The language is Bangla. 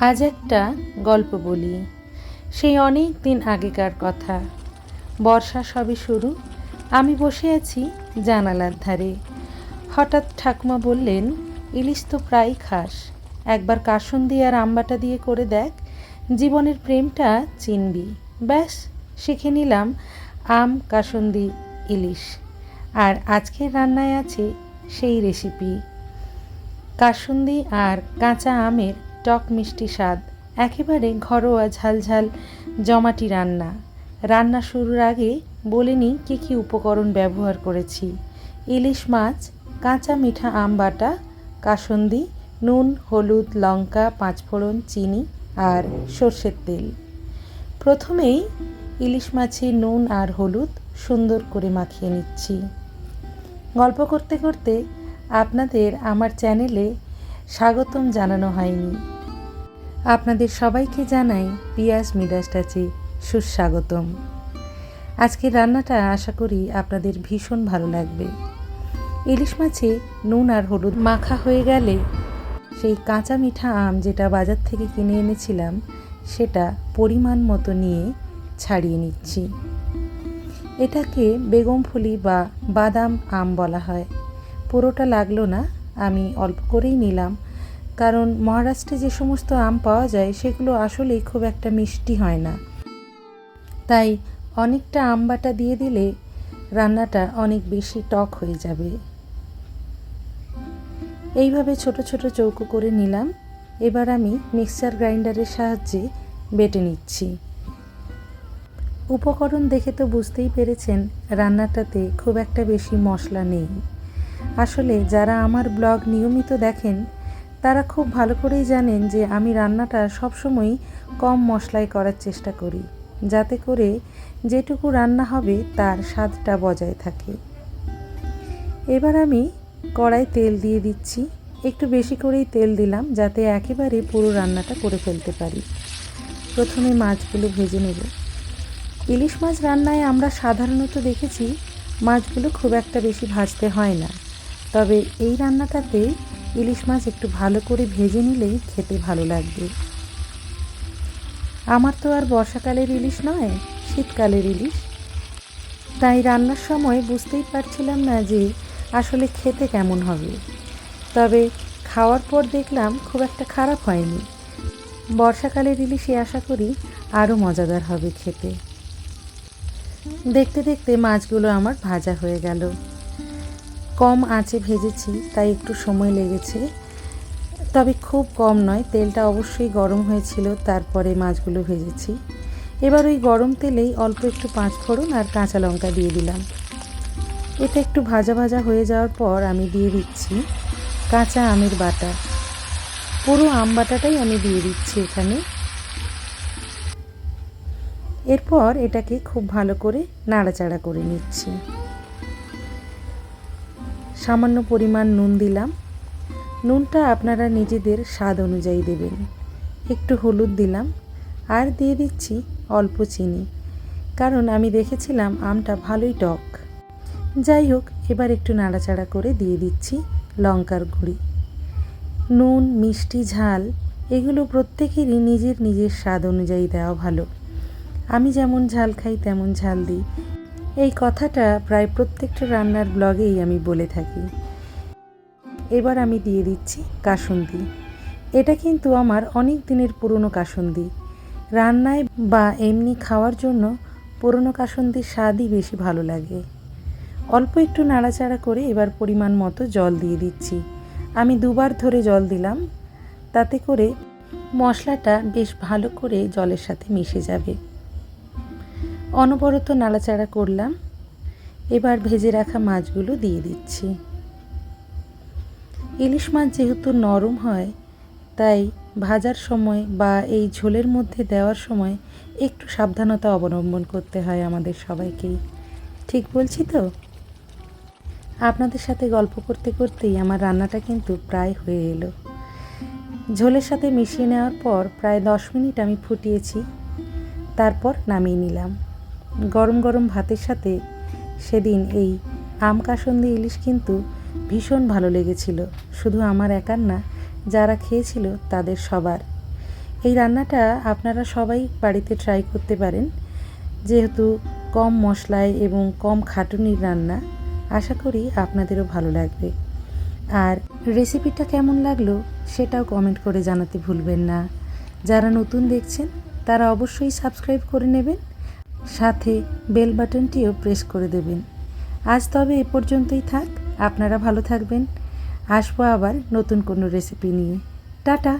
আজ একটা গল্প বলি। সেই অনেক দিন আগেকার কথা। বর্ষা সবে শুরু। আমি বসে আছি জানালার ধারে। হঠাৎ ঠাকুমা বললেন, ইলিশ তো প্রায় খাস। একবার কাসুন্দি আর আম্বাটা দিয়ে করে দেখ। জীবনের প্রেমটা চিনবি। ব্যাস, শিখে নিলাম আম, কাসুন্দি, ইলিশ। আর আজকের রান্নায় আছে সেই রেসিপি। কাসুন্দি আর কাঁচা আমের টক মিষ্টি স্বাদ, একেবারে ঘরোয়া ঝালঝাল জমাটি রান্না। রান্না শুরুর আগে বলে নিই কী কী উপকরণ ব্যবহার করেছি। ইলিশ মাছ, কাঁচা মিঠা আম বাটা, কাসন্দি, নুন, হলুদ, লঙ্কা, পাঁচফোড়ন, চিনি আর সর্ষের তেল। প্রথমেই ইলিশ মাছে নুন আর হলুদ সুন্দর করে মাখিয়ে নিচ্ছি। গল্প করতে করতে আপনাদের আমার চ্যানেলে স্বাগতম জানানো হয়নি। আপনাদের সবাইকে জানাই পিয়াজ মিডাস টাচে সুস্বাগতম। আজকের রান্নাটা আশা করি আপনাদের ভীষণ ভালো লাগবে। ইলিশ মাছে নুন আর হলুদ মাখা হয়ে গেলে সেই কাঁচা মিঠা আম যেটা বাজার থেকে কিনে এনেছিলাম, সেটা পরিমাণ মতো নিয়ে ছাড়িয়ে নিচ্ছি। এটাকে বেগম ফুলি বা বাদাম আম বলা হয়। পুরোটা লাগল না, আমি অল্প করেই নিলাম। কারণ মহারাষ্ট্রে যে সমস্ত আম পাওয়া যায়, সেগুলো আসলেই খুব একটা মিষ্টি হয় না। তাই অনেকটা আম বাটা দিয়ে দিলে রান্নাটা অনেক বেশি টক হয়ে যাবে। এইভাবে ছোট ছোট চৌকো করে নিলাম। এবার আমি মিক্সার গ্রাইন্ডারের সাহায্যে বেটে নিচ্ছি। উপকরণ দেখে তো বুঝতেই পেরেছেন, রান্নাটাতে খুব একটা বেশি মশলা নেই। আসলে যারা আমার ব্লগ নিয়মিত দেখেন তারা খুব ভালো করেই জানেন যে আমি রান্নাটা সবসময় কম মশলায় করার চেষ্টা করি, যাতে করে যেটুকু রান্না হবে তার স্বাদটা বজায় থাকে। এবার আমি কড়াই তেল দিয়ে দিচ্ছি, একটু বেশি করেই তেল দিলাম যাতে একেবারে পুরো রান্নাটা করে ফেলতে পারি। প্রথমে মাছগুলো ভেজে নেব। ইলিশ মাছ রান্নায় আমরা সাধারণত দেখেছি মাছগুলো খুব একটা বেশি ভাজতে হয় না, তবে এই রান্নাটাতে ইলিশ মাছ একটু ভালো করে ভেজে নিলেই খেতে ভালো লাগবে। আমার তো আর বর্ষাকালের ইলিশ নয়, শীতকালের ইলিশ। তাই রান্নার সময় বুঝতেই পারছিলাম না যে আসলে খেতে কেমন হবে। তবে খাওয়ার পর দেখলাম খুব একটা খারাপ হয়নি। বর্ষাকালের ইলিশে আশা করি আরও মজাদার হবে খেতে। দেখতে দেখতে মাছগুলো আমার ভাজা হয়ে গেল। কম আঁচে ভেজেছি, তাই একটু সময় লেগেছে। তবে খুব কম নয়, তেলটা অবশ্যই গরম হয়েছিল, তারপরে মাছগুলো ভেজেছি। এবার ওই গরম তেলেই অল্প একটু পাঁচ ফোড়ন আর কাঁচা লঙ্কা দিয়ে দিলাম। এটা একটু ভাজা ভাজা হয়ে যাওয়ার পর আমি দিয়ে দিচ্ছি কাঁচা আমের বাটা। পুরো আম বাটাটাই আমি দিয়ে দিচ্ছি এখানে। এরপর এটাকে খুব ভালো করে নাড়াচাড়া করে নিচ্ছি। সামান্য পরিমাণ নুন দিলাম। নুনটা আপনারা নিজেদের স্বাদ অনুযায়ী দেবেন। একটু হলুদ দিলাম আর দিয়ে দিচ্ছি অল্প চিনি, কারণ আমি দেখেছিলাম আমটা ভালোই টক। যাই হোক, এবার একটু নাড়াচাড়া করে দিয়ে দিচ্ছি লঙ্কার গুঁড়ি। নুন, মিষ্টি, ঝাল, এগুলো প্রত্যেকেরই নিজের নিজের স্বাদ অনুযায়ী দেওয়া ভালো। আমি যেমন ঝাল খাই, তেমন ঝাল দিই। এই কথাটা প্রায় প্রত্যেকটা রান্নার ব্লগেই আমি বলে থাকি। এবার আমি দিয়ে দিচ্ছি কাসুন্দি। এটা কিন্তু আমার অনেক দিনের পুরনো কাসুন্দি। রান্নায় বা এমনি খাওয়ার জন্য পুরনো কাসুন্দির স্বাদই বেশি ভালো লাগে। অল্প একটু নাড়াচাড়া করে এবার পরিমাণ মতো জল দিয়ে দিচ্ছি। আমি দুবার ধরে জল দিলাম। তাতে করে মশলাটা বেশ ভালো করে জলের সাথে মিশে যাবে। অনবরত নাড়াচাড়া করলাম। এবার ভেজে রাখা মাছগুলো দিয়ে দিচ্ছি। ইলিশ মাছ যেহেতু নরম হয়, তাই ভাজার সময় বা এই ঝোলের মধ্যে দেওয়ার সময় একটু সাবধানতা অবলম্বন করতে হয় আমাদের সবাইকেই ঠিক বলছি তো? আপনাদের সাথে গল্প করতে করতেই আমার রান্নাটা কিন্তু প্রায় হয়ে এলো। ঝোলের সাথে মিশিয়ে নেওয়ার পর প্রায় দশ মিনিট আমি ফুটিয়েছি, তারপর নামিয়ে নিলাম। গরম গরম ভাতের সাথে সেদিন এই আম কাসন্দি ইলিশ কিন্তু ভীষণ ভালো লেগেছিল। শুধু আমার একার না, যারা খেয়েছিল তাদের সবার। এই রান্নাটা আপনারা সবাই বাড়িতে ট্রাই করতে পারেন। যেহেতু কম মশলায় এবং কম খাটুনির রান্না, আশা করি আপনাদেরও ভালো লাগবে। আর রেসিপিটা কেমন লাগল সেটাও কমেন্ট করে জানাতে ভুলবেন না। যারা নতুন দেখছেন, তারা অবশ্যই সাবস্ক্রাইব করে নেবেন। সাথে বেল বাটনটিও প্রেস করে দেবেন। আজ তবে এ পর্যন্তই থাক, আপনারা ভালো থাকবেন। আসব আবার নতুন কোনো রেসিপি নিয়ে। টাটা!